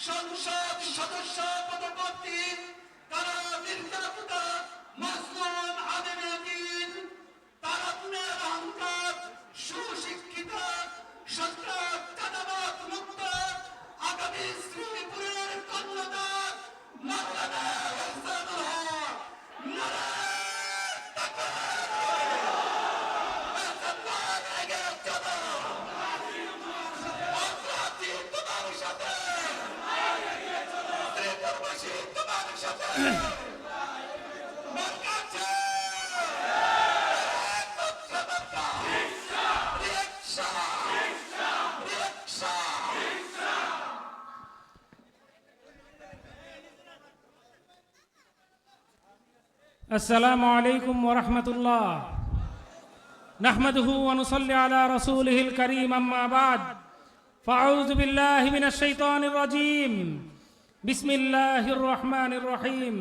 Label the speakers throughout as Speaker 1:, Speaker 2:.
Speaker 1: সংসদ সদস্য পদপ্রার্থী তারা নির্যাতিত মাসলুম
Speaker 2: السلام عليكم ورحمة الله. نحمده ونصلي على رسوله الكريم أما بعد. فأعوذ بالله من الشيطان الرجيم. بسم الله الرحمن الرحيم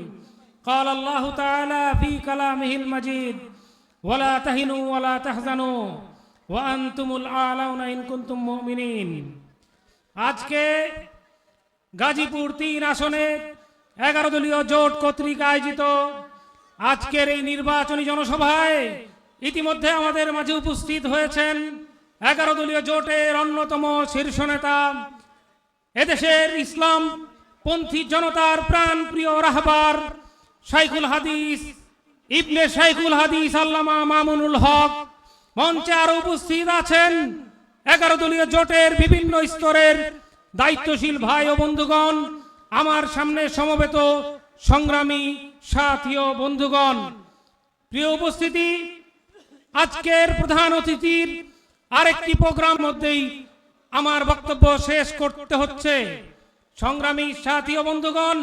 Speaker 2: قال الله تعالى في كلامه المجيد ولا تهنوا ولا تحزنوا وأنتم الأعلون إن كنتم مؤمنين আজকে গাজীপুর তিন আসনে এগারো দলীয় জোট কর্তৃক আয়োজিত আজকের এই নির্বাচনী জনসভায় ইতিমধ্যে আমাদের মাঝে উপস্থিত হয়েছেন এগারো দলীয় জোটের অন্যতম শীর্ষ নেতা এদেশের ইসলাম পন্থী জনতার প্রাণ প্রিয় রাহবার শাইখুল হাদিস, ইবনে শাইখুল হাদিস আল্লামা মামুনুল হক মঞ্চে আরও উপস্থিত আছেন এগারো দলীয় জোটের বিভিন্ন স্তরের দায়িত্বশীল ভাই ও বন্ধুগণ, আমার সামনে সমবেত সংগ্রামী সাথী ও বন্ধুগণ। প্রিয় উপস্থিতি, আজকের প্রধান অতিথির আরেকটি প্রোগ্রাম মধ্যেই আমার বক্তব্য শেষ করতে হচ্ছে। সংগ্রামী সাথী ও বন্ধুগণ,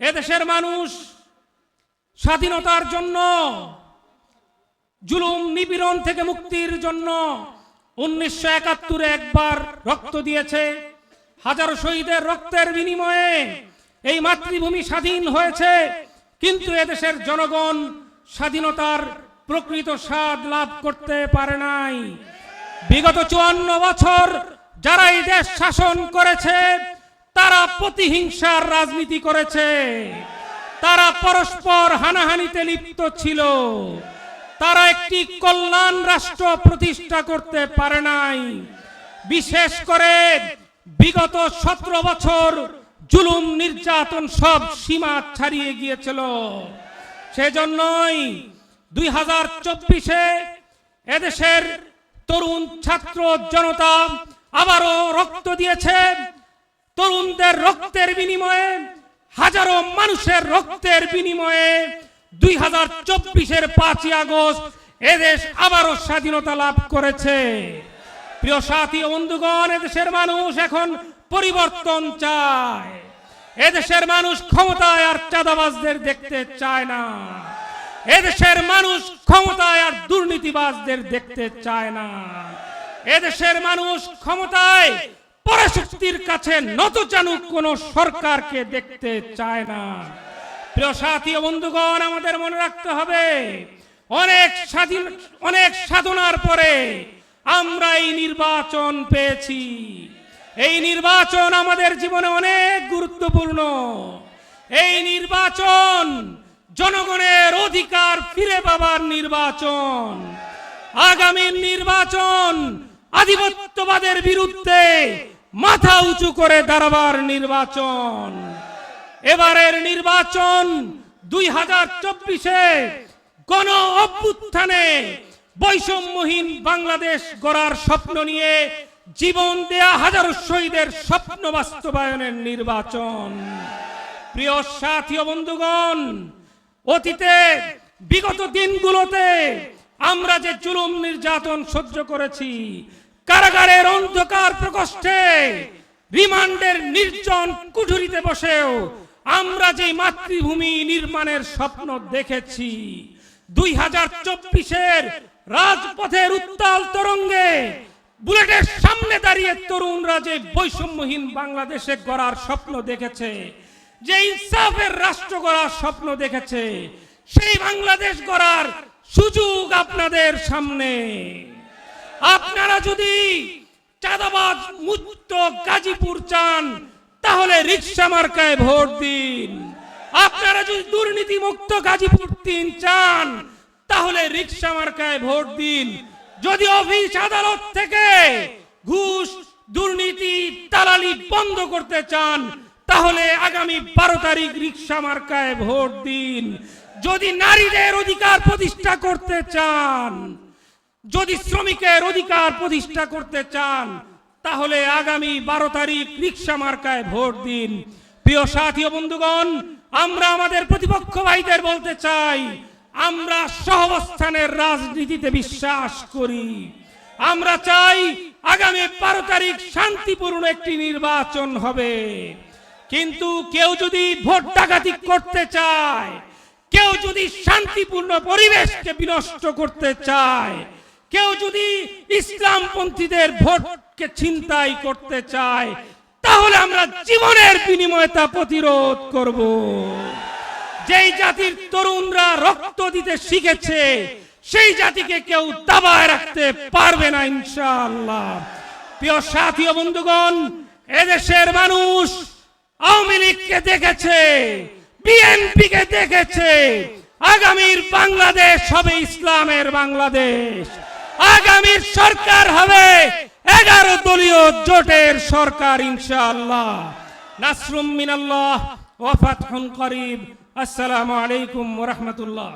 Speaker 2: এদেশের মানুষ স্বাধীনতার জন্য, জুলুম নিপীড়ন থেকে মুক্তির জন্য উনিশশো একাত্তরে একবার রক্ত দিয়েছে। হাজারো শহীদের রক্তের বিনিময়ে এই মাতৃভূমি স্বাধীন হয়েছে। কিন্তু এদেশের জনগণ স্বাধীনতার প্রকৃত স্বাদ লাভ করতে পারে নাই। বিগত চুয়ান্ন বছর যারা এই দেশ শাসন করেছে তারা প্রতিহিংসার রাজনীতি করেছে। তারা পরস্পর হানাহানিতে লিপ্ত ছিল। তারা একটি কল্যাণ রাষ্ট্র প্রতিষ্ঠা করতে পারে নাই। বিশেষ করে বিগত সতেরো বছর জুলুম নির্যাতন সব সীমা ছাড়িয়ে গিয়েছিল। সেজন্যই দুই হাজার চব্বিশে এদেশের তরুণ ছাত্র জনতা আবারও রক্ত দিয়েছে। তরুণদের রক্তের বিনিময়ে, হাজারো মানুষের রক্তের বিনিময়ে দুই হাজার চব্বিশের পাঁচই আগস্ট এদেশ আবারও স্বাধীনতা লাভ করেছে। প্রিয় সাথী বন্ধুগণ, এদেশের মানুষ এখন পরিবর্তন চায়। এদেশের মানুষ ক্ষমতায় আর চাঁদাবাজদের দেখতে চায় না। এদেশের মানুষ ক্ষমতায় আর দুর্নীতিবাজদের দেখতে চায় না। এদেশের মানুষ ক্ষমতায় পরাশক্তির কাছে নত জানুক, কোন সরকারকে দেখতে চায় না। প্রিয় সাথী বন্ধুগণ, আমাদের মনে রাখতে হবে, অনেক স্বাধীন, অনেক সাধনার পরে আমরা এই নির্বাচন পেয়েছি। এই নির্বাচন আমাদের জীবনে অনেক গুরুত্বপূর্ণ। এই নির্বাচন জনগণের অধিকার ফিরে পাবার নির্বাচন। আগামী নির্বাচন আধিপত্যবাদের বিরুদ্ধে মাথা উঁচু করে দাঁড়াবার নির্বাচন। এবারের নির্বাচন দুই হাজার চব্বিশে গণ অভ্যুত্থানে বৈষম্যহীন বাংলাদেশ গড়ার স্বপ্ন নিয়ে জীবন দেয়া হাজারো শহীদের স্বপ্ন বাস্তবায়নের নির্বাচন। প্রিয় সাথী বন্ধুগণ, অতীতে, বিগত দিনগুলোতে আমরা যে জুলুম নির্যাতন সহ্য করেছি কারাগারের অন্ধকার প্রকোষ্ঠে রিমান্ডের নির্জন কুঠুরিতে বসেও আমরা যে মাতৃভূমি নির্মাণের স্বপ্ন দেখেছি, দুই হাজার চব্বিশের রাজপথের উত্তাল তরঙ্গে বুলেটের সামনে দাঁড়িয়ে তরুণরা যে বৈষম্যহীন বাংলাদেশে গড়ার স্বপ্ন দেখেছে, যে ইনসাফের রাষ্ট্র গড়ার স্বপ্ন দেখেছে, সেই বাংলাদেশ গড়ার সুযোগ আপনাদের সামনে। আপনারা যদি চাঁদাবাজ মুক্ত গাজীপুর চান, তাহলে রিক্সা মার্কায় ভোট দিন। আপনারা যদি দুর্নীতি মুক্ত গাজীপুর তিন চান, তাহলে রিক্সা মার্কায় ভোট দিন। যদি অফিস আদালত থেকে ঘুষ, দুর্নীতি, দালালি বন্ধ করতে চান, তাহলে আগামী বারো তারিখ রিক্সা মার্কায় ভোট দিন। যদি নারীদের অধিকার প্রতিষ্ঠা করতে চান যদি শ্রমিকের অধিকার প্রতিষ্ঠা করতে চান, তাহলে আগামী বারো তারিখ রিক্সা মার্কায় ভোট দিন। প্রিয় সাথী বন্ধুগণ, আমরা আমাদের প্রতিপক্ষ ভাইদের বলতে চাই, আমরা সহবস্থানের রাজনীতিতে বিশ্বাস করি। আমরা চাই আগামী বারো তারিখ শান্তিপূর্ণ একটি নির্বাচন হবে। কিন্তু কেউ যদি ভোট ডাকাতি করতে চায়, কেউ যদি শান্তিপূর্ণ পরিবেশকে বিনষ্ট করতে চায় কেউ যদি ইসলামপন্থীদের ভোটকে ছিনতাই করতে চায়, তাহলে আমরা জীবনের বিনিময়ে তা প্রতিরোধ করব। যেই জাতির তরুণরা রক্ত দিতে শিখেছে, সেই জাতিকে কেউ দাবায় রাখতে পারবে না, ইনশাআল্লাহ। প্রিয় সাথী বন্ধুগণ, এদেশের মানুষ আওয়ামী লীগকে দেখেছে বিএনপি কে দেখেছে, আগামীর বাংলাদেশ হবে ইসলামের বাংলাদেশ। আগামীর সরকার হবে। এগারো দলীয় জোটের সরকার, ইনশাআল্লাহ। নাসরুম মিনাল্লাহ ওয়াফাতহুন করিব আসসালামু আলাইকুম ওয়া রাহমাতুল্লাহ।